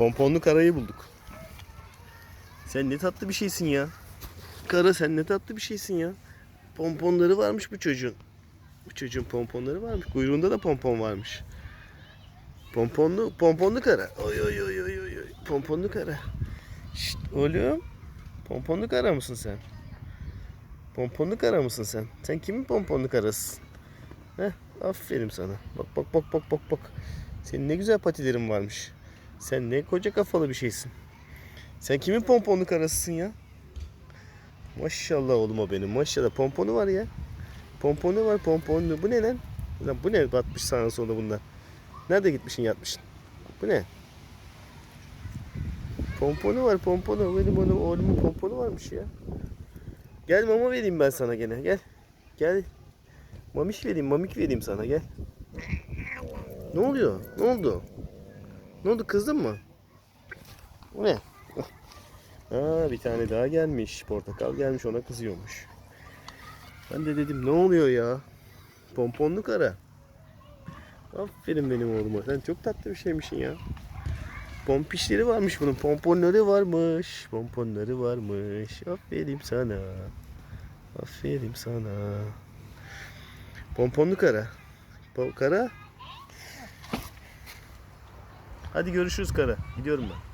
Pomponlu karayı bulduk. Sen ne tatlı bir şeysin ya. Kara sen ne tatlı bir şeysin ya. Pomponları varmış bu çocuğun. Bu çocuğun pomponları varmış. Kuyruğunda da pompon varmış. Pomponlu, pomponlu kara. Oy oy oy oy oy. Pomponlu kara. Şşt oğlum. Pomponlu kara mısın sen? Pomponlu kara mısın sen? Sen kimin pomponlu karasısın? Heh, aferin sana. Bak bak bak bak bak bak. Senin ne güzel patilerin varmış. Sen ne koca kafalı bir şeysin. Sen kimin pomponlu karasısın ya? Maşallah oğluma benim. Maşallah pomponu var ya. Pomponu var pomponlu. Bu ne lan? Lan bu ne batmış sağına soluna bunlar? Nerede gitmişsin yatmışsın? Bu ne? Pomponu var pomponu. Benim onun oğlumun pomponu varmış ya. Gel mama vereyim ben sana gene. Gel. Gel. Mamiş vereyim, mamik vereyim sana gel. Ne oluyor? Ne oldu? Ne oldu kızdın mı? Bu ne? Aa bir tane daha gelmiş. Portakal gelmiş ona kızıyormuş. Ben de dedim ne oluyor ya? Pomponlu kara. Aferin benim oğluma. Sen çok tatlı bir şeymişsin ya. Pompişleri varmış bunun. Pomponları varmış. Pomponları varmış. Aferin sana. Aferin sana. Pomponlu kara. Kara. Hadi görüşürüz kara. Gidiyorum ben.